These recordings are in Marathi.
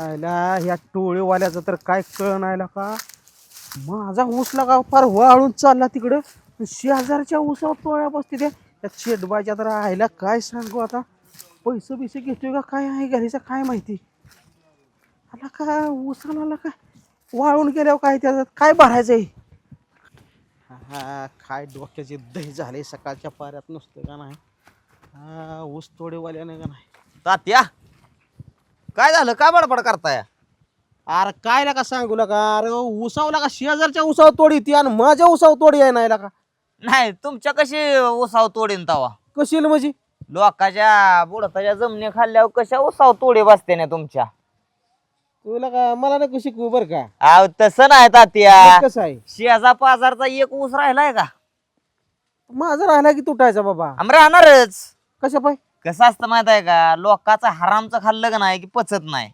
आयला ह्या टोळीवाल्याचं तर काय कळण नाही का? माझा ऊसला का फार वाळून चालला तिकडं. शेजारच्या ऊसावर टोळ्या बसते त्या त्या शेटबाच्या तर आयला काय सांगू आता? पैसे बिसे घेतोय का? काय आहे घरीचा? काय माहिती? आला का? ऊसाला आला का? वाळून गेल्यावर काय त्याच्यात? काय भरायचं आहे हा काय डोक्याचे दही झाले सकाळच्या पाऱ्यात नसतं का नाही? हा ऊस तोडेवाल्याने का नाही? तात्या! काय झालं? काय बडबड करताय? अरे काय नका सांगू नका. अरे उसावला का शेजारच्या उसावर तोडी ती आणि माझ्या उसावर तोडी आहे नाही का नाही तुमच्या कशी उसाव तोडीन तवा? कशी म्हणजे? लोकाच्या बुडताच्या जमिनी खाल्ल्यावर कशा उसाव तोडे बसते ना तुमच्या? तुला का मला नको शिकवू बर का. अहो तसं नाही तात्या. मग कसं आहे? शेजा पाजारचा एक ऊस राहिलाय का? माझा राहिला की तुटायचा बाबा. आम राहणारच. कशा पाय? कसं असतं माहीत आहे का? लोकाचं हरामचं खाल्लं का नाही की पचत नाही.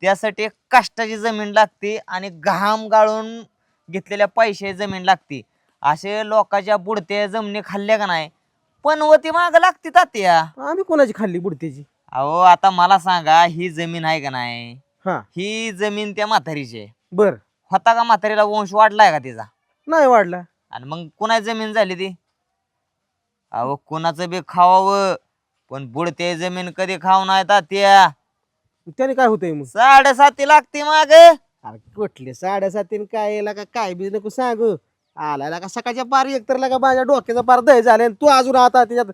त्यासाठी एक कष्टाची जमीन लागते आणि घाम गाळून घेतलेल्या पैशाची जमीन लागते. असे लोकांच्या बुडत्या जमिनी खाल्ल्या का नाही? पनवती माग लागते तात्या. आम्ही कोणाची खाल्ली बुडतीची अहो आता मला सांगा ही जमीन आहे का नाही? हा. ही जमीन त्या म्हातारीची आहे. बर. होता का म्हातारीला वंश वाढलाय का तिचा? नाही वाढला. आणि मग कुणाची जमीन झाली ती? अहो कुणाचं बी खावावं पण बुडते जमीन कधी खाऊ नाही तात्या त्याने काय होतंय मग? साडेसाती लागते माग. अरे कुठले साडेसातीन काय याला का काय बी नको सांगू. आला का सकाळच्या पार एक तर लागा माझ्या डोक्याचा पार दही झाले आणि तू अजून आता त्याच्यात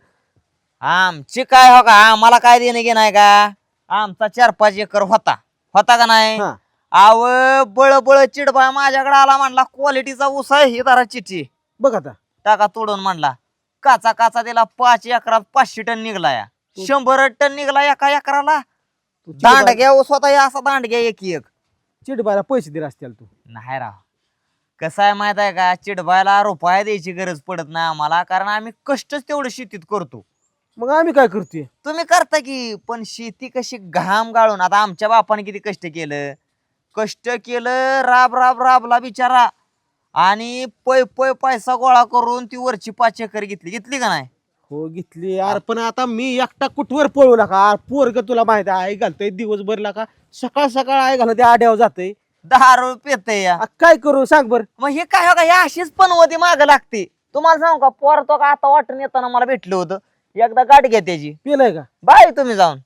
आमची काय हो का? आम्हाला काय देणं घेणं आहे का? आमचा चार पाच एकर होता. होता का नाही? हा. आव बळ बळ चिडबा माझ्याकडे आला म्हणला क्वालिटीचा ऊस आहे ही तारा चिठी. बघ आता. टाका तोडून म्हणला. काचा काचा दिला पाच एकरात पाचशे टन निघलाय. शंभर टन निघला एका एकराला. तू दांडग्या ऊस होता हे असा दांडग्या एक एक. चिडबायला पैसे दिले असतील तू. नाही राव. कसं आहे माहीत आहे का? चिडबायला रुपया द्यायची गरज पडत नाही आम्हाला कारण आम्ही कष्टच तेवढं शेतीत करतो. मग आम्ही काय करतोय? तुम्ही करता की पण शेती कशी घाम गाळून आता आमच्या बापाने किती कष्ट केलं? कष्ट केलं राब राब राबला बिचारा. आणि पै पै पैसा गोळा करून ती वरची पाच एकर घेतली. घेतली का नाही? हो घेतली. यार पण आता मी एकटा कुठवर पळू नका? पोरग तुला माहिती आहे आई घालतय दिवसभर का सकाळ सकाळ आई घालत आड्यावर जाते दहा रुपये येते या. काय करू सांग बर. मग हे काय हो का? या अशीच पण होती माग लागते. तुम्हाला सांगू का पोर तो का आता वाटून येताना मला भेटलं होतं. एकदा गाठ घ्या त्याची. पेलय का? बाय तुम्ही जाऊन.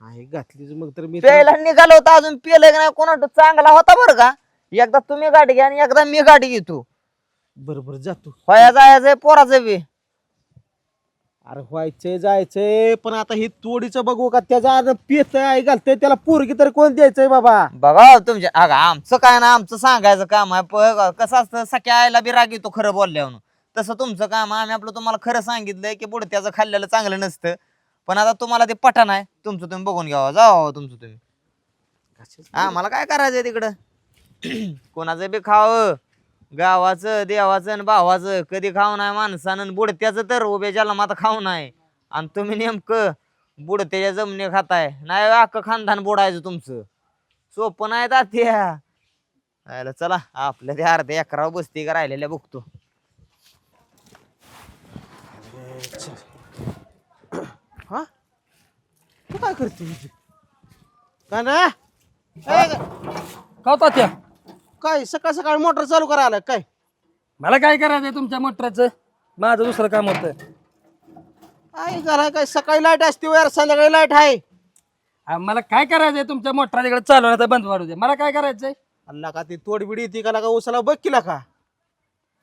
आई घातलीच मग तर मी प्यायला निघालो होता अजून पिलं का नाही? कोणा चांगला होता बरं का? एकदा तुम्ही गाडी घ्या आणि एकदा मी गाडी घेतो. बरोबर जातो होया जायचंय पोराचं बी. अरे व्हायचंय जायचंय पण आता ही तोडीचं बघू का त्याचा पेत आई घालतय त्याला पोरगी तरी कोण द्यायचंय बाबा? बघा हो तुमच्या अगं आमचं काय ना आमचं सांगायचं काम आहे प- कसं असतं सख्या आईला बी राग येतो खरं बोलल्यावर. तसं तुमचं काम आहे आम्ही आपलं तुम्हाला खरं सांगितलंय की पुढे त्याचं खाल्लेलं चांगलं नसतं. पण आता तुम्हाला ते पटा नाही तुमचं तुम्ही बघून घ्यावा जावा तुमचं तुम्ही. आम्हाला काय करायचंय तिकडं? कोणाचं बी खावं गावाचं देवाचं आणि भावाचं. कधी खाऊ नाही माणसानं आणि बुडत्याचं तर उभ्या ज्याला माता खाऊ नाही. आणि तुम्ही नेमकं बुडत्याच्या जमिनी खाताय. नाही अख्खं खानदान बुडायचं तुमचं. सोपं नाही तात्या. चला आपल्या ते अर्ध्या अकरावर बसती का राहिलेल्या बघतो. हा? तू काय करते इथे? का ना ए, का तात्या? काय सकाळ सकाळ मोटर चालू करायला काय? मला काय करायचंय तुमच्या मोटरचं? माझं दुसरं काम होतं. आई घरा काय सकाळी लाइट असते वर संध्याकाळी लाइट आहे. आ, मला काय करायचंय तुमच्या मोटरा तिकडे चालू बंद वाढू दे. मला काय करायचंय? अल्ला का ती तोडबिडी ती का का उसाला बघ किला का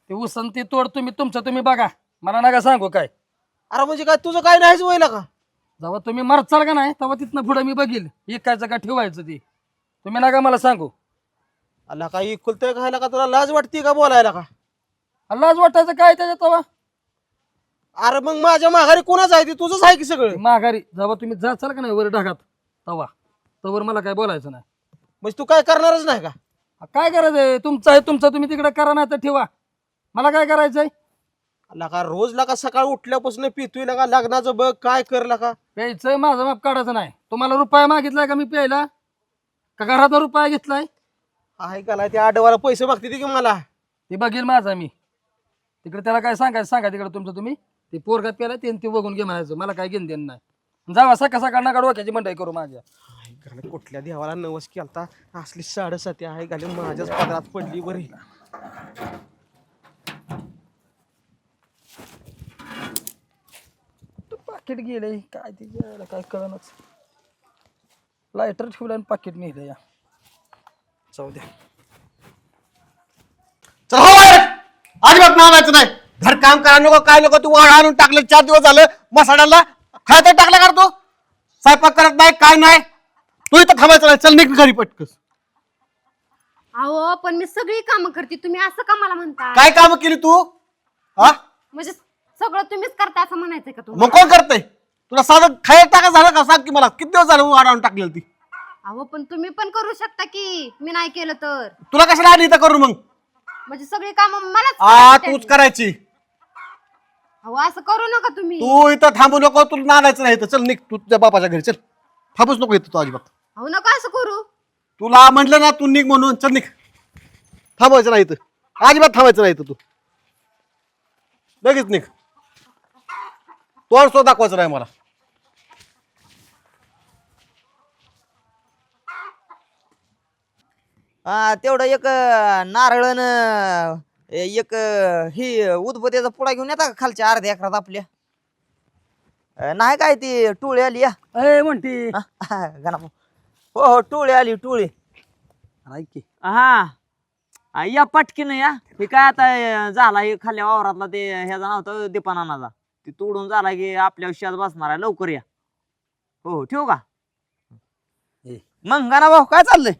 ते उसन ते तोड तुम्ही तुमचं तुम्ही बघा. मला नका सांगू काय. अरे म्हणजे काय तुझं काय नाहीच वयला का? जेव्हा तुम्ही मरत चाल का नाही तेव्हा तिथनं पुढे मी बघील. इकायचं का ठेवायचं ते? तुम्ही नका मला सांगू. अल्ला का इकुलतंय खायला का तुला? लाज वाटते का बोलायला का? लाज वाटायचं काय त्याच्यात तेव्हा अरे मग माझ्या माघारी कोणाच आहे ते? तुझंच आहे की सगळं? माघारी. जेव्हा तुम्ही जा चाल का नाही वर ढगात? तेव्हा तवर मला काय बोलायचं नाही. म्हणजे तू काय करणारच नाही का? आ, काय करायचंय तुमचं आहे तुमचं तुम्ही तिकडे करा नाही तर ठेवा. मला काय करायचंय? अल्ला का रोज लागा सकाळ उठल्यापासून पितोय लागा लग्नाचं बघ काय कर लागा प्यायचं माझं माप काढायचं नाही. तुम्हाला रुपया मागितलाय का मी प्यायला? का घरात रुपया घेतलाय? आहे का नाही? ते आडवाला पैसे मागते की मला. ते बघील माझा मी. तिकडे त्याला काय सांगायचं सांगा तिकडे तुमचं तुम्ही. ते पोरगात प्यायला ते ते बघून घे म्हणायचं. मला काय घेणं देणं नाही. जावा सकाळ सकाळ नका डोक्याची मंडई करू माझ्या. आहे कुठल्या देवाला नवस केलता? असली साडेसाती आहे घाले माझ्याच पदरात पडली बरी. पाकिट गेले काय ते गेलं काय कळणच. लायटर ठेवलं आणि पाकिट नेलं या. जाऊ द्या चल हो बाहेर. अजिबात नावायचं नाही. घर काम करा नको काय नको तू वाढ आणून टाकलं चार दिवस झालं मसाड्याला खायचं टाकला का रे तू. स्वयंपाक करत नाही काय नाही. तू इथं थांबायचं नाही. चल निघ घरी पटकस अहो पण मी सगळी कामं करते. तुम्ही असं का मला म्हणता? काय काम केली तू? हा? म्हणजे सगळं तुम्हीच करता असं म्हणायचंय का तुम्ही मग कोण करतंय? तुला साधं खायला टाका झालं का? सांग की मला. किती दिवस झालं वाढ आणून टाकलेली ती? अहो पण तुम्ही पण करू शकता की. मी नाही केलं तर. तुला कशाला आली इथं करू मग? म्हणजे सगळी कामं मलाच आ करायची तूच. करायची. अहो असं करू नका तुम्ही. तू इथं थांबू नको तुला नांदायचं नाही इथं. चल निघ. तू तुझ्या बापाच्या घरी चल. थांबूच नको इथं तू अजिबात. अहो नका असं करू. तुला म्हटलं ना तू निघ म्हणून. चल निघ. थांबायचं नाही इथं. अजिबात थांबायचं नाही इथं तू. लगेच निघ. तोंड सुद्धा दाखवायचं नाही मला. हा तेवढं एक नारळन एक ही उदबत्याचा पुडा घेऊन येता का खालच्या अर्ध्या एकरात आपल्या? अं, नाही काय ती टोळी आली या. म्हणती. हा, गणापा. हो हो टोळी आली टोळी. ऐक की. हा या पटकीन या. हे काय आता अं, झाला हे खाल्ल्या वावरातला ते ह्याचा नव्हता दीपानाचा ते तोडून झाला की आपल्या शेत बसणार आहे लवकर या. हो हो ठेवू का? ए. मग गाणा भाऊ काय चाललंय?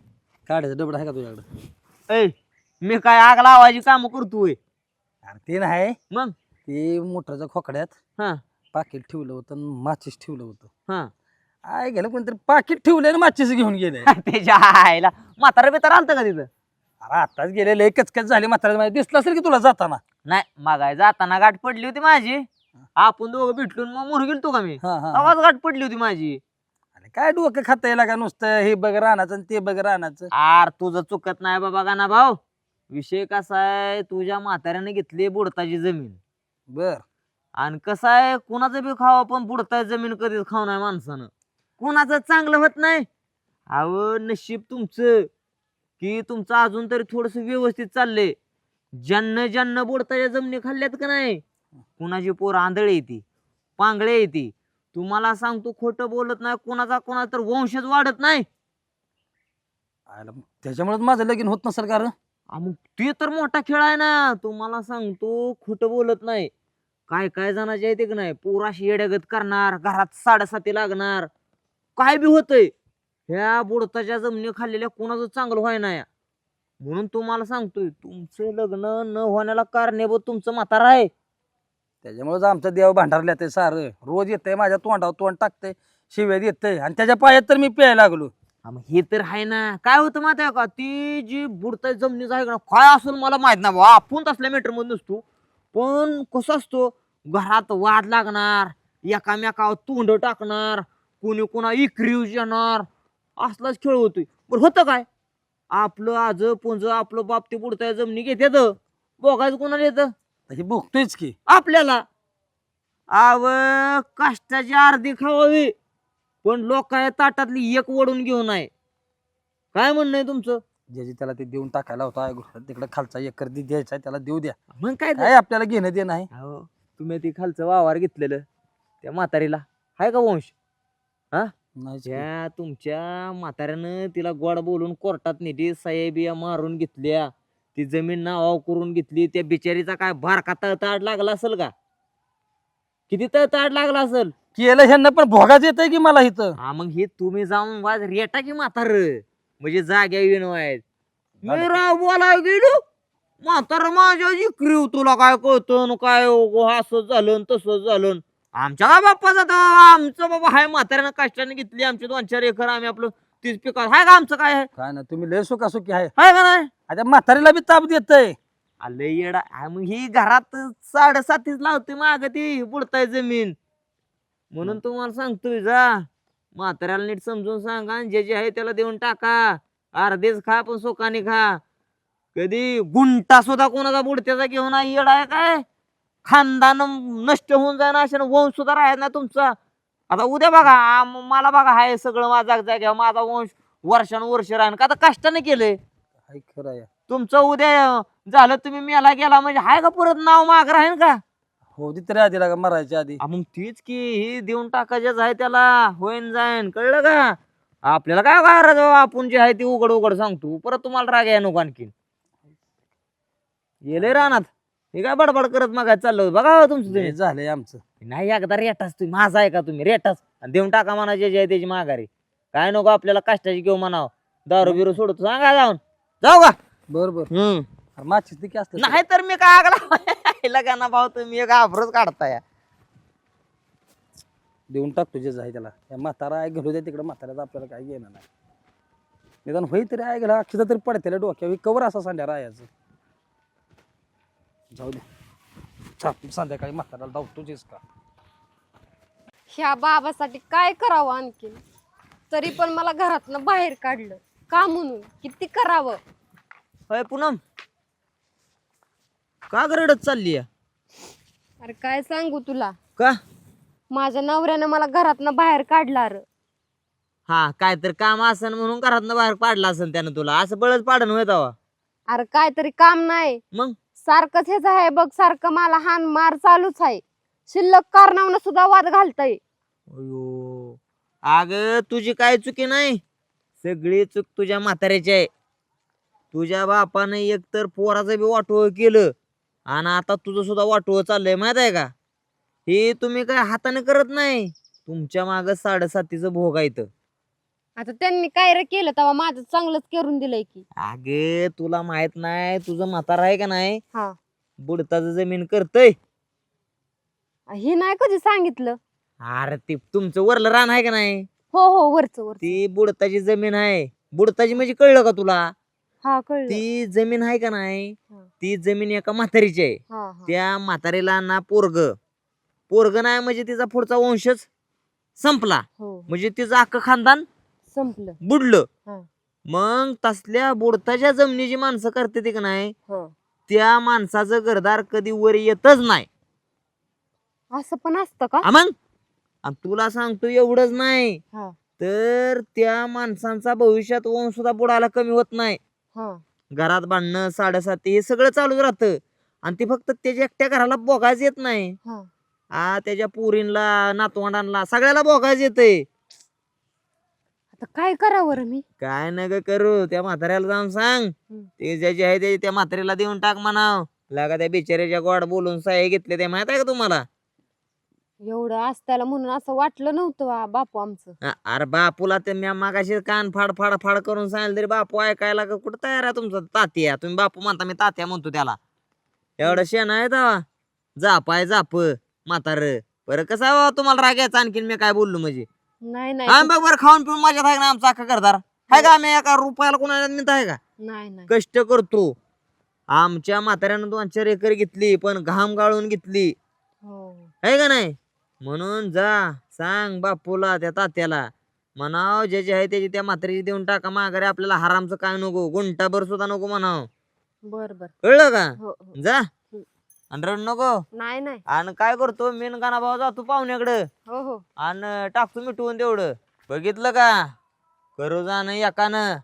काढायचं डबड आहे का तुझ्याकडे? ऐ मी काय आग लावायची काम करतोय? अरे ते नाही. मग? ते मोटरच्या खोकड्यात हा. पाकिट ठेवलं होतं आणि माचीस ठेवलं होतं. हा. आय गेलं कोणतरी पाकिट ठेवलं आणि माचीस घेऊन गेले त्याच्या आईला. म्हातारा बितारा आलतं का तिथं? अरे आताच गेले लय कचकच झाली म्हातारा. माहिती दिसलं असेल की तुला जाताना. नाही मागाय जाताना गाठ पडली होती माझी. आपण दोघं भेटलो आणि मग मोर गेलतो का मी? हा हा आवाज गाठ पडली होती माझी. अरे काय डोकं खाता येईल का नुसतं? हे बघ राहण्याचं आणि ते बघ राहण्याचं आर तुझं चुकत नाही बाबा गाना भाऊ. विषय कसा आहे? तुझ्या म्हाताऱ्याने घेतली बुडताची जमीन. बर. आणि कसं आहे? कुणाचं बी खावं पण बुडता जमीन कधीच खाऊ नाही माणसानं. कुणाचं चांगलं होत नाही? अहो नशीब तुमचं. की तुमचं अजून तरी थोडस व्यवस्थित चाललंय. ज्यांना ज्यांना बुडताच्या जमिनी खाल्ल्यात का नाही? कुणाची पोर आंधळे येते पांगळे येते तुम्हाला सांगतो खोटं बोलत नाही कुणाचा कुणाचा तर वंशच वाढत नाही. आयला मग त्याच्यामुळेच माझं लगीन होत नसेल का रे? आ मग ते तर मोठा खेळ आहे ना. तुम्हाला सांगतो खोटं बोलत नाही. काय काय जणांचे येते की नाही पोराशी येड्यागत करणार घरात साडेसाती लागणार. काय बी होतंय. ह्या बुडताच्या जमिनी खाल्लेल्या कोणाचं चांगलं व्हाय नाही. म्हणून तुम्हाला सांगतोय तुमचं लग्न न होण्याला कारणीभूत तुमचं म्हातारा आहे. त्याच्यामुळेच आमचं देव भांडारल्या ते सारं. रोज येतंय माझ्या तोंडावर तोंड टाकतंय शिव्यात येतंय आणि त्याच्या पायात तर मी प्यायला लागलो. हा मग हे तर आहे ना. काय होतं माहिती आहे का? ती जी बुडता जमिनीच आहे का ना, काय असून मला माहीत नाही बाबा आपण तसल्या मीटरमध्ये नसतो. पण कसं असतो घरात वाद लागणार एकामेकावर तोंड टाकणार कोणी कोणा इक्रीव येणार असलाच खेळ होतोय. पण होतं काय? आपलं आज पुंज आपलं बाप ते बुडताय जमिनी घेतात बघायचं कोणाला येतं. हे बघतोयच की. आपल्याला. आव काष्टाची अर्धी खावावी. पण लोकांच्या ताटातली एक वडून घेऊन आहे काय म्हणणं आहे तुमचं? ज्याची त्याला ते देऊन टाकायला होता तिकडे खालचा एकर दे द्यायचा त्याला देऊ द्या. मग काय? काय आपल्याला घेणं देणं आहे? अहो, तुम्ही ते खालचं वावर घेतलेलं त्या म्हातारीला. आहे का वंश? नाहीच की. त्या तुमच्या म्हाताऱ्यानं तिला गोड बोलून कोर्टात नेली साहेबिया मारून घेतल्या. ती जमीन नावाव करून घेतली त्या बिचारीचा काय बारका तळताड लागला असेल का? किती तळताड लागला असेल? केलं ह्यांना पण भोगाच येतंय की मला इथं? हा मग हे तुम्ही जाऊन वाज रेटा की म्हातार? म्हणजे जाग्या येऊन व्हायच मी राव बोलाय गेलो म्हातार माझ्या जिकरी तुला काय कळतं न काय उगं असं झालं न तसं झालं न. आमच्या काय बाप्पाचा तर आमचं बाबा हाय म्हाताऱ्यानं कष्टाने घेतली आमचे दोन चार एकर आम्ही आपलं तीच पिक. हाय का आमचं काय? आहे काय ना तुम्ही लय सुखासुखी आहे. हाय का नाही? आता म्हातारीला बी ताप देतय. आलं येडा. हा मग ही घरात साडेसातीच लावते माग ती बुडताय जमीन. म्हणून तुम्हाला सांगतोय जा. म्हाताऱ्याला नीट समजून सांगा आणि जे जे आहे त्याला देऊन टाका. अर्धेच खा पण सुखाने खा. कधी गुंटा सुद्धा कोणाचा बुडत्याचा घेऊन येडा आहे काय? खानदान नष्ट होऊन जाणार अशा वंश सुद्धा राहत नाही तुमचा. आता उद्या बघा आम- मला बघा हाय सगळं माझा जाग्यावर माझा वंश वर्षानुवर्ष राहीन. का आता कष्टाने केलंय? हाय खरं आहे. तुमचं उद्या झालं तुम्ही मेला गेला म्हणजे हाय का परत नाव माग राहीन का? हो ती तरी आधी लागा मरायच्या आधी. आ, मग तीच की ही देऊन टाकायचीच आहे त्याला. होईन जाईन. कळलं का? आपल्याला काय काय राव आपण जे आहे ते उघड उघड सांगतो. परत तुम्हाला राग या नको आणखीन. गेले रानात. हे काय बडबड करत मग चाललं होतं. बघा हो तुमचं हे तुम्ही झालंय आमचं. नाही एकदा रेटाच तुम्ही. माझा आहे का तुम्ही? रेटाच. आणि देऊन टाका म्हणा जे जे आहे त्याची माघारी. काय नको आपल्याला कष्टाची घेऊ म्हणावं. दारू बिरू सोडतो. सांगा जाऊन. जाऊ का? बर बर. हम्म. अरे माचीस ती असतं नाही तर मी काय आगला? लगा ना भाऊ तुम्ही एक आफरच काढताय देऊन टाकतो जे आहे त्याला. या म्हातारा आहे घालू द्या तिकडे म्हाताऱ्याचं आपल्याला काय घेणं नाही. निदान होई तरी आहे गेला अक्षता तरी पडते डोक्यावर कवर असा सांड्या राहायचं जाऊ दे. छाप संध्याकाळी म्हाताऱ्याला धावतोच का. ह्या बाबासाठी काय करावं आणखीन? तरी पण मला घरातनं बाहेर काढलं. का म्हणून? किती करावं? होय पूनम. का गरडत चालली अरे काय सांगू तुला? का? माझ्या नवऱ्यानं मला घरातनं बाहेर काढला र हा काय तर काम असन म्हणून घरातनं बाहेर पाडला असन त्यानं तुला. असं बळच पाडन होय तवा. अरे काय तरी काम नाही. मग? सारखंच हेच आहे बघ सारखं मला हान मार चालूच आहे. शिल्लक कारणावनं सुद्धा वाद घालतय. अयो. अग तुझी काय चुकी नाही? सगळी चूक तुझ्या म्हाताऱ्याची आहे. तुझ्या बापानं एकतर पोराचं बी वाटोळ केलं आणि आता तुझं सुद्धा वाटोळ चाललंय माहीत आहे का? हे तुम्ही काय हाताने करत नाही. तुमच्या माग साडेसातीचं भोग आहे इथं. आता त्यांनी काय रे केलं तेव्हा माझं चांगलंच करून दिलंय की. अगे तुला माहीत नाही तुझं म्हातारा आहे का नाही? हा. बुडताचं जमीन करतय. हे नाही कधी सांगितलं. अरे ते तुमचं वरलं रान आहे का नाही? हो हो वरच वर ती बुडताची जमीन आहे. बुडताची म्हणजे कळलं का तुला? हा कळलं. ती जमीन आहे का नाही? हा. ती जमीन एका म्हातारीची आहे. हा हा. त्या म्हातारीला ना पोरग. पोरग नाही म्हणजे तिचा पुढचा वंशच संपला. हो. म्हणजे तिचं अख्खं खानदान संपलं. बुडलं. हा. मग तसल्या बुडताच्या जमिनीची माणसं करते ती का नाही? हो. त्या माणसाचं घरदार कधी वर येतच नाही. असं पण असतं का? हा मग? आणि तुला सांगतो एवढंच नाही. हा. तर त्या माणसांचा भविष्यात वंश सुद्धा बुडायला कमी होत नाही. हा. घरात भांडणं साडेसाती हे सगळं चालूच राहतं. आणि ते फक्त त्याच्या एकट्या घराला बघायच येत नाही. हा. आ त्याच्या पुरींला नातवंडांना सगळ्याला बघायच येतंय. आता काय करावं रे मी? काय नग करू? त्या म्हाताऱ्याला जाऊन सांग. हम्म. ते ज्याचे आहे ते त्या म्हाताऱ्याला देऊन टाक म्हणाव. लागा त्या बिचाऱ्याच्या गोड बोलून सह्या घेतले ते माहीत आहे का तुम्हाला? एवढं असत्याला म्हणून असं वाटलं नव्हतं बापू आमचं. अ- अरे बापूला ते म्या मागाशी कान फाड फाड फाड करून सांगितलं तरी बापू ऐकायला का? कुठं तयार आहे तुमचा तात्या? तुम्ही बापू म्हणता मी तात्या म्हणतो त्याला. एवढं शेण आहे तवा जाप आहे जाप. म्हातार. बरं कसं आहे बाबा तुम्हाला राग यायचा? आणखीन मी काय बोललो म्हणजे? नाही नाही. आम्ही बघ बरं खाऊन पिऊन माझ्यात आहे ना आमचा अख्खा घरदार? आहे का आम्ही एका रुपयाला कोणाला मिळत आहे का? नाही नाही. कष्ट करतो. आमच्या म्हाताऱ्यानं दोन चार एकर घेतली पण घाम गाळून घेतली. हो. आहे का नाही? म्हणून जा सांग बापूला त्या तात्याला. म्हणाव जे जे आहे त्याची त्या म्हातारीची देऊन टाका माघारी आपल्याला हरामचं काय नको गुंटाभर सुद्धा नको म्हणाव. बर बर. कळलं का? हो हो. जा. आणि रड नको. नाही नाही. आणि काय करतो मेन गाणा भाऊ जातो पाहुण्याकडं. हो हो. आणि टाकतो मिटवून तेवढं. बघितलं का? करू जाणं एकानं.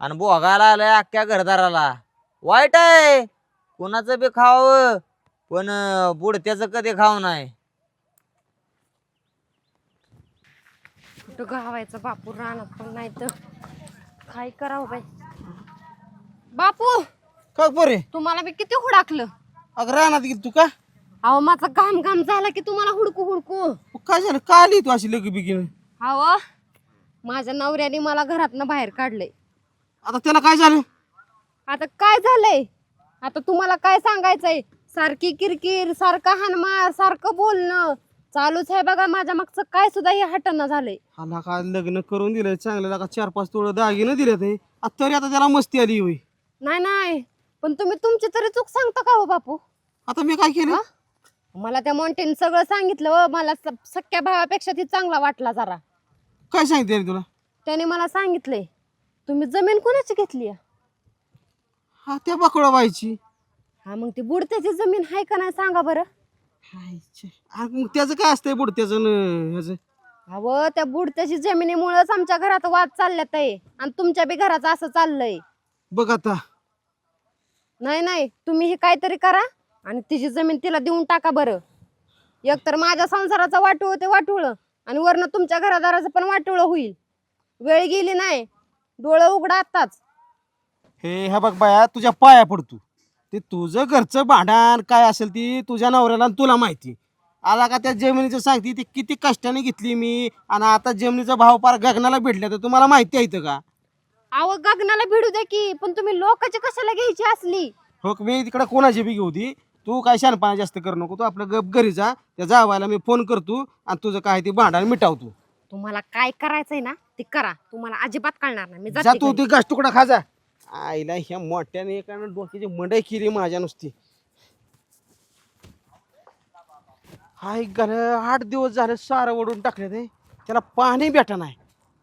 आणि बोगायला आलाय अख्ख्या घरदाराला. वाईट आहे. कोणाचं बी खावं पण अं, बुडत्याचं कधी खाव नाही. कुठं गावायचं बापू रानात पण नाही तर काय करावं बाई? बापू! काय तुम्हाला मी किती हुडाकलं? अगं रानात गेली तू का? अहो माझा घाम घाम झाला की तुम्हाला हुडकू हुडकू. काय झालं? का आली तू अशी लगी बिगिन अहो माझ्या नवऱ्याने मला घरातनं बाहेर काढलंय. आता त्याला काय झालं? आता काय झालंय? आता तुम्हाला काय सांगायचंय? सारखी किरकिर सारखा हानमार सारखं बोलणं. चालूच आहे बघा माझ्या मागचं काय सुद्धा हे हटणं झालंय. हाला का लग्न करून दिलंय चांगलं का चार पाच तोळं दागिनं दिले ते तरी आता त्याला मस्ती आली होई नाही नाही. पण तुम्ही तुमची तरी चूक सांगता का हो बापू? आता मी काय केलं? मला त्या मॉन्टेन सगळं सांगितलं व मला स- सख्या भावापेक्षा ती चांगला वाटला जरा. काय सांगितलं रे तुला? त्याने मला सांगितलंय तुम्ही जमीन कोणाची घेतली? हा त्या बाकडा बायची हा मग ती बुडत्याची जमीन आहे का नाही सांगा बरं. हायचे. मग त्याचं काय असतंय बुडत्याचं न ह्याचं? अहो त्या बुडत्याची जमिनीमुळेच आमच्या घरात वाद चालल्यात आहे आणि तुमच्या बी घराचं असं चाललंय. बघ आता. नाही नाही तुम्ही हे काहीतरी करा आणि तिची जमीन तिला देऊन टाका बरं. एकतर माझ्या संसाराचा वाटूळ ते वाटूळ आणि वरनं तुमच्या घरादाराचं पण वाटूळ होईल. वेळ गेली नाही. डोळं उघडा आत्ताच. हे हा बघ बाया तुझ्या पाया पडतो ते तुझं घरचं भांडण काय असेल ती तुझ्या नवऱ्याला आणि तुला माहिती. आला का त्या जमिनीचं सांगते ती किती कष्टाने घेतली मी. आणि आता जमिनीचा भाव पार गगनाला भेटला तर तुम्हाला माहिती आहे इथं का? अहो गगनाला भिडू द्या की पण तुम्ही लोकांची कशाला घ्यायची असली? हो मी तिकडे कोणाची बी घेऊ ती तू काय शानपणा जास्त करू नको. तू आपलं गप घरी जा. त्या जावायला मी फोन करतो आणि तुझं काय ते भांडण मिटावतो. तुम्हाला काय करायचंय ना ते करा. तुम्हाला अजिबात कळणार नाही. मी जा जाते तू घरी. ते गाछ तुकडा खा जा. आईला ह्या मोठ्याने एकानं डोक्याची मंडई केली माझ्या नुसती. हाय गर आठ दिवस झाले सारं ओढून टाकले ते त्याला पाणी भेटा नाही.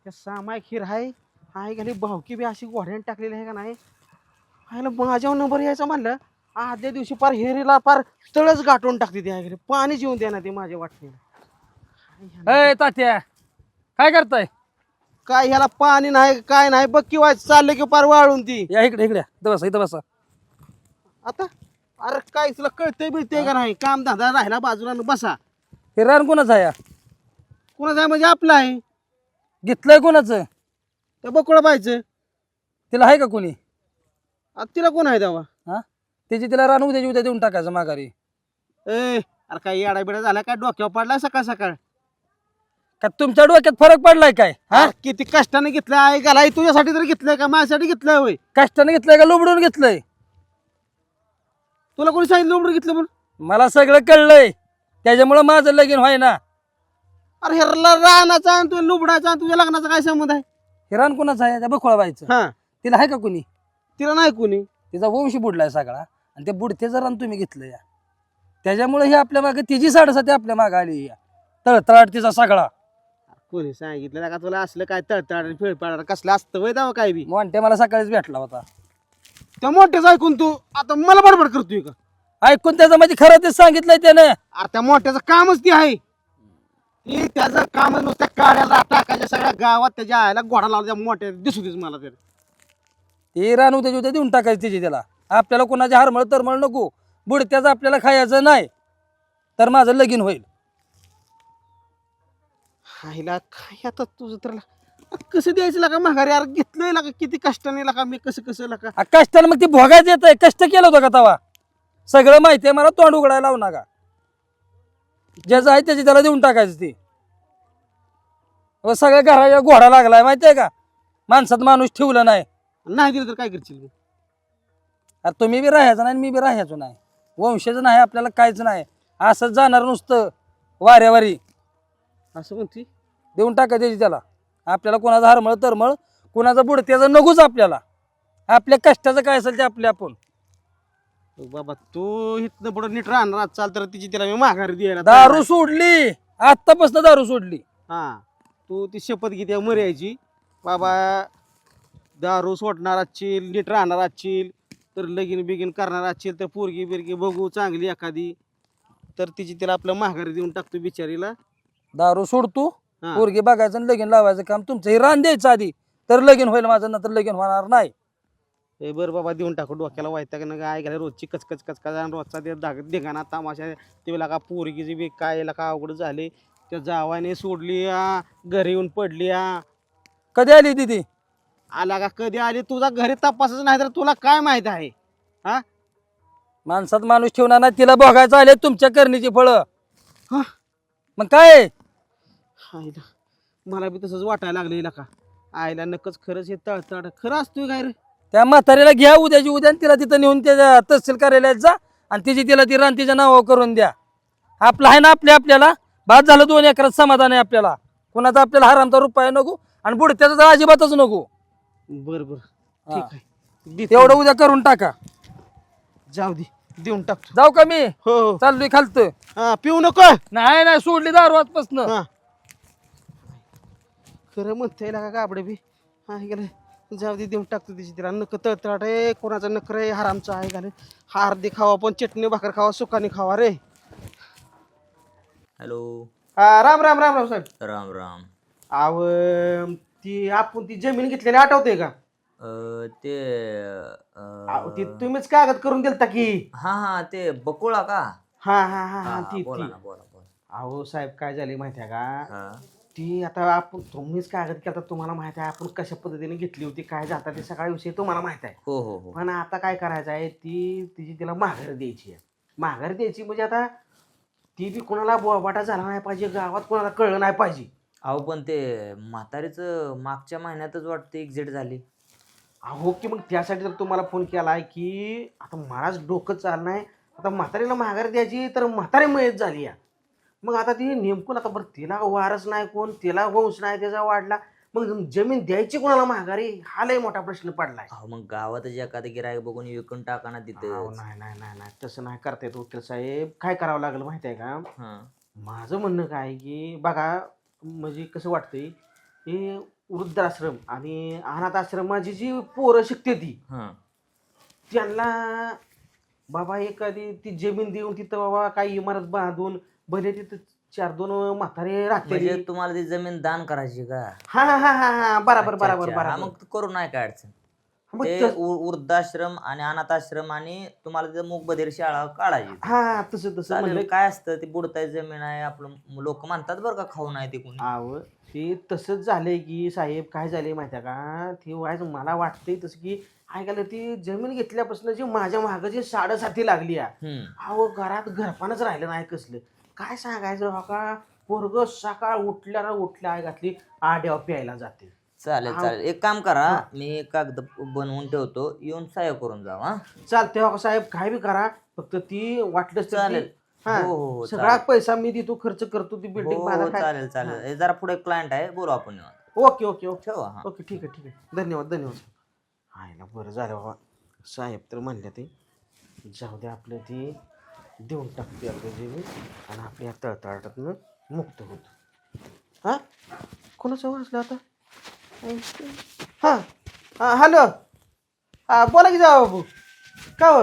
त्या सामाय खीर हाय हाय घाली भावकी बी अशी घोड्याने टाकलेली आहे का नाही? आईला माझ्यावर नंबर यायचा म्हणलं. आदल्या दिवशी पार हेरीला पार तळच गाठून टाकते ती आहे पाणी जेवून द्या ना ते माझ्या वाटणीला. अय तात्या काय करताय? काय ह्याला पाणी नाही काय नाही बघ किंवा चाललं की पार वाळून ती. या इकडे इकडे. इथं बसा इथं बसा. आता? अरे काय तुला कळतंय बिळतंय का नाही? काम धंदा राहिला बाजूला न बसा. हे रान कोणाचं आहे कोणाचं आहे म्हणजे आपलं आहे. घेतलंय कोणाचं? त्या बकुळा पाहायचं तिला आहे का कोणी? आता तिला कोण आहे तेव्हा? हा? त्याची तिला रान उद्याची उद्या देऊन टाकायचं माघारी. ए अरे काय येडा बिडा झाला काय डोक्यावर पडला सकाळ सकाळ? का तुमच्या डोक्यात फरक पडलाय काय? हा? अरे किती कष्टाने घेतलं आहे का लाई तुझ्यासाठी तर घेतलंय का? माझ्यासाठी घेतलंय होय. कष्टाने घेतलंय का लुबडून घेतलंय? तुला कोणी सांगितलं उघडून घेतलं म्हणून? मला सगळं कळलंय. त्याच्यामुळं माझं लगीन व्हाय ना अरे हेरला रानाचा आणि तुझ्या लुबडाचा आणि तुझ्या लग्नाचा काय संबंध आहे? हे रान कोणाचं आहे? त्या बखोळा बाईचं हा. तिला आहे का कोणी? तिला नाही कोणी. तिचा वंश बुडलाय सगळा. आणि ते बुडतेचं रान तुम्ही घेतलं या. त्याच्यामुळे हे आपल्या मागे तिची साडेसाती आपल्या मागे आली या. तळतळाट तिचा सगळा. कोणी सांगितलं का तुला असलं काय तळतळ फिळपाड कसलं असतं वय दावा काय बी? मोंटे मला सकाळीच भेटला होता. त्या मोठ्याच ऐकून तू आता मला बडबड करतोय का? ऐकून त्याचं म्हणजे खरं तेच सांगितलंय त्यानं. अरे त्या मोठ्याचं कामच ती आहे. ती त्याचं काम नुसत्या काड्याला टाकायच्या सगळ्या गावात त्याच्या आयला घोडा लावला त्या मोठ्या दिसू देस मला तरी ते रान उद्या उद्या देऊन टाकायचं तिची त्याला. आपल्याला कोणाची हारमळ तरमळ नको. बुडत्याचं आपल्याला खायचं नाही. तर माझं लगीन होईल. हायला काय आता तुझं तर ला- कसं द्यायचं लागा? माघारी यार घेतलंय लागा? किती कष्टाने लागा? मी कसं कसं लागा? आ, कष्टानं मग ते भोगायचं येत आहे कष्ट केलं होतं का तवा? सगळं माहिती आहे. मला तोंड उघडायला लावू नका. ज्याचं आहे त्याची त्याला देऊन टाकायचं ती. व सगळ्या घराच्या घोडा लागलाय माहिती आहे का? माणसात माणूस ठेवलं नाही. नाही दिलं तर काय करशील अरे तुम्ही बी राहायचं नाही आणि मी बी राहायचो नाही. वंशाचं नाही आपल्याला काहीच नाही. असंच जाणार नुसतं वाऱ्यावारी. असं म्हणते. देऊन टाका त्याची त्याला. आपल्याला कोणाचा हरमळ तरमळ कोणाचा बुड त्याचं नकोच आपल्याला. आपल्या कष्टाचं काय असेल ते आपले आपण. बाबा तू इथनं पुढं नीट राहणार चाल तर तिची तिला मी माघारी द्यायला दारू सोडली. आत्तापासून दारू सोडली. हा तू ती शपथ घेते मर्यायची बाबा दारू सोडणार असशील नीट राहणार असशील तर लगीन बिगीन करणार असशील तर पोरगी बिरगी बघू चांगली एखादी. तर तिची तिला आपलं माघारी देऊन टाकतो बिचारीला. दारू सोडतो हा. पोरगी बघायचं आणि लगीन लावायचं काम. तुमचं हे रान द्यायचं आधी. तर लगीन होईल माझं नंतर लगीन होणार नाही. ए बरं बाबा देऊन टाकू डोक्याला वायता का नका ऐकायला रोजची कचकच कचकच आणि रोजचा ते धाग धिंगाणा तमाशा. ते का पोरगीची बी काय का अवघड झाले? त्या जावाने सोडली आ, घरी येऊन पडली आ. कधी आली दिदी आला का कधी आली? तुझा घरी तपासच नाही तर तुला काय माहीत आहे? माणसात माणूस ठेवणार नाही तिला बघायचं आले तुमच्या करणीची फळं. हा. मग काय? आईला मला बी तसंच वाटायला लागलं का. आईला नकच खरंच हे तळतळ. खरं असतोय काय रे? त्या म्हातारीला घ्या उद्याची उद्या आणि तिला तिथं नेऊन त्याच्या तहसील कार्यालयात जा आणि तिची तिला ती रान तिच्या नावावर करून द्या. आपलं आहे ना आपल्या आपल्याला? बाद झालं दोन एकरात समाधान आहे आपल्याला. कोणाचा आपल्याला हरामचा रुपया नको आणि पुढे त्याचा तर अजिबातच नको. बर बर. ठीक आहे. देतो. तेवढं उद्या करून टाका. जाऊ दे. देऊन टाकतो. जाऊ का मी? हो हो. चाललोय खालतं. हा पिऊ नको. नाही नाही सोडली दारू आजपासून. हा. खरं म्हणता का गाबडे बी? हा हे गेलं. जाऊ दे देऊन टाकतो तिची तिला. नक तळतळाट आहे कोणाचं नकर आहे हरामचं आहे घाले. हार दे खावा पण चटणी भाकर खावा सुकाने खावा रे. हॅलो. हा, राम राम राम राम साहेब. राम राम. अव ती आपण ती जमीन घेतलेली आठवते का? अं, ते ती तुम्हीच कागद करून दिलता की? हा हा ते बकुळा का? हा हा हा हा हा, ती बोला ती. ना बोला बोला. अहो साहेब काय झाले माहिती आहे का? हा. ती आता आपण तुम्हीच कागद केला तुम्हाला माहीत आहे आपण कशा पद्धतीने घेतली होती काय जाता ते सगळ्या विषयी तुम्हाला माहीत आहे. हो हो हो. पण आता काय करायचं आहे ती तिची तिला माघार द्यायची आहे. माघार द्यायची म्हणजे आता ती बी कोणाला बोबाटा झाला नाही पाहिजे गावात कोणाला कळलं नाही पाहिजे. अहो पण ते म्हातारीच मागच्या महिन्यातच वाटतं एक्झिट झाली. अहो की मग त्यासाठी तर तुम्हाला फोन केला आहे की आता महाराज डोकं चाललं नाही आता म्हातारीला माघार द्यायची तर म्हातारी मयत झाली या. मग आता ती नेमकून आता बरं तिला वारस नाही कोण तिला वंश नाही त्याचा वाढला. मग जमीन द्यायची कोणाला माघारी? हा लय मोठा प्रश्न पडलाय. अहो मग गावातच एखादं गिरायक बघून विकून टाका ना अहो, तिथे नाही नाही नाही नाही. तसं नाही करता येत वकील साहेब. काय करावं लागेल माहिती आहे का माझं म्हणणं काय आहे की बघा म्हणजे कसं वाटतंय हे वृद्धाश्रम आणि अनाथ आश्रमाची जी पोरं शिकते ती त्यांना बाबा एखादी ती जमीन देऊन तिथं बाबा काही इमारत बांधून भले तिथं चार दोन म्हातारे राहते म्हणजे तुम्हाला ती जमीन दान करायची का? हा हा हा हा हा. बराबर अच्छा, बराबर अच्छा. हा, बराबर. मग करू नाही काय अडचण. मग ते तस- वृद्धाश्रम आणि अनाथ आश्रम आणि तुम्हाला ते मूकबधीर शाळा काढायची. हा तसं तसं चालेल म्हणलं. काय असतं? ते बुडताय जमीन आहे आपलं लोक म्हणतात बरं का खाऊ नाही ते कोणी आव ते तसंच झालंय की साहेब. काय झालंय माहिती आहे का? ते व्हायचं मला वाटतंय तसं की ऐकायला ती जमीन घेतल्यापासून जी माझ्या मागं जी साडेसाती लागली आहे. हम्म. अहो घरात घरपानच राहिलं नाही कसलं. काय सांगायचं हो का पोरग सकाळ उठल्या उठल्या आई घातली आड्यावर प्यायला जाते. चालेल. चालेल. एक काम करा मी कागद बनवून ठेवतो येऊन सहाय्य करून जावा हा? चालते हो का साहेब काय बी करा फक्त ती वाटलंच चालेल. हा, हो हो हो सगळा चालेल. पैसा मी देतो खर्च करतो ती हो, बिल्डिंग हो, चालेल चालेल. हे. जरा पुढे क्लायंट आहे बोलू आपण निवांत. Okay okay okay. ठेवा हा. ओके ठीक आहे ठीक आहे. धन्यवाद धन्यवाद. आयला बरं झालं बाबा. साहेब तर म्हणले ते जाऊ दे आपलं ते. देऊन टाकते आपलं जेवण आणि आपल्या तळतळाटातनं मुक्त होतो. हां? कोणाचं वाचलं आता? हां. हां हॅलो. हां बोला की जाऊ बाबू. का हो?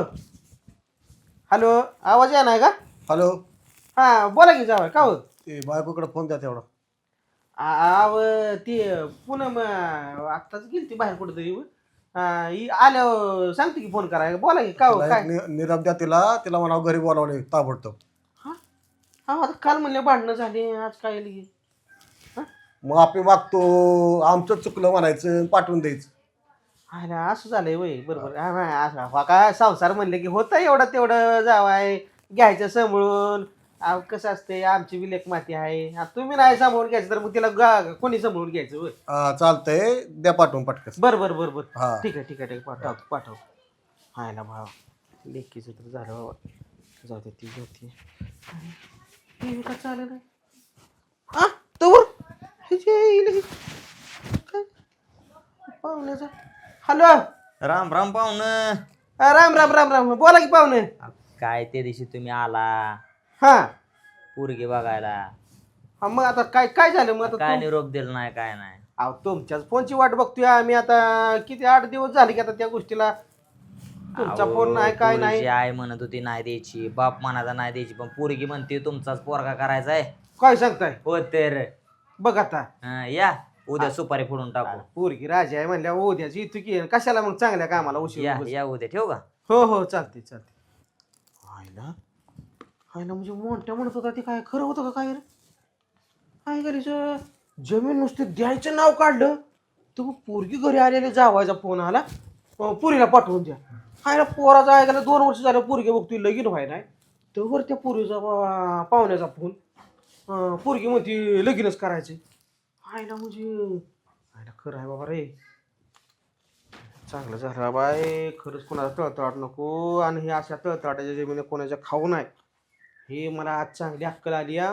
हॅलो आवाज या नाही का? हॅलो. हां बोला की जावं. का हो? ते बायकोकडे फोन द्या तेवढा. आव ती पूनम आत्ताच गेली ती बाहेर कुठेतरी. हा, ही आल्यावर सांगते की फोन करायला. बोला की का हो, तिला काय? नि- निरोप द्या तिला. तिला म्हणावं घरी बोलावले ताबडतोब. हा? आता काल म्हणले भांडणं झाली आज काय लगी मग आपण मागतो आमचं चुकलं म्हणायचं पाठवून द्यायचं. आयला असं झालंय वय बरोबर. हा, हा, असं. हा, काय संसार म्हणले की होतं एवढं तेवढं जावाय घ्यायचं सांभाळून अहो, कसं असते आमची विलेक माती आहे. आता तुम्ही नाही सांभाळून घ्यायचं तर मग तिला गा- कोणी सांभाळून घ्यायचं वय हा, चालतंय. द्या पाठवून पटकस बरं बरं बरं बरं. हा. ठीक आहे ठीक आहे ठीक आहे. पाठवतो पाठवतो. हाय ना भाव. लेकीचं तर झालं बाबा जाऊ दे ती व्ही का चालेल हा तोवर ह्याची आई लगी. काय? पाहुण्याचा. हॅलो. राम राम पाहुण. राम राम राम राम. बोला की पाहुणे. काय त्या दिवशी तुम्ही आला? हा. पोरगी बघायला. हा, मग आता काय काय झालं? मग आता काय निरोप दिला नाही काय नाही. अहो तुमच्याच फोनची वाट बघतोय आम्ही आता. किती आठ दिवस झाले की आता त्या गोष्टीला? तुमचा अहो, फोन नाही काय नाही? आई म्हणत होती नाही द्यायची. बाप म्हणाचा नाही द्यायची. पण पोरगी म्हणते तुमचाच पोरगा करायचा आहे. काय सांगताय? हो तर. बघ आता. हा, या. उद्या सुपारी फोडून टाकू. पोरगी राजा आहे म्हणल्या उद्याची इथं की कशाला मग चांगल्या कामाला उशीर या. या उद्या. ठेवू का? हो हो चालते चालते आयला ना म्हणजे मोठ्या म्हणत होता ते काय खरं होतं का काय रे? काय करायचं? जमीन नुसती द्यायचं नाव काढलं तर मग पोरगी घरी आलेले जावायचा फोन आला. अं, पोरीला पाठवून द्या. आयला पोराचा ऐकायला दोन वर्ष झालं पोरगी बघतोय लगीन व्हाय नाही तर त्या पोरीचा बा- पाहुण्याचा फोन. अं, पोरगी म्हणते लगीनच करायचे आयला म्हणजे आयला खरं आहे बाबा रे. चांगलं झालं बाय खरंच कोणाला तळतळाट नको. आणि हे अशा तळतळाटाच्या जमिनी कोणाच्या खाऊ नाही. हे मला आज चांगली अक्कल आली या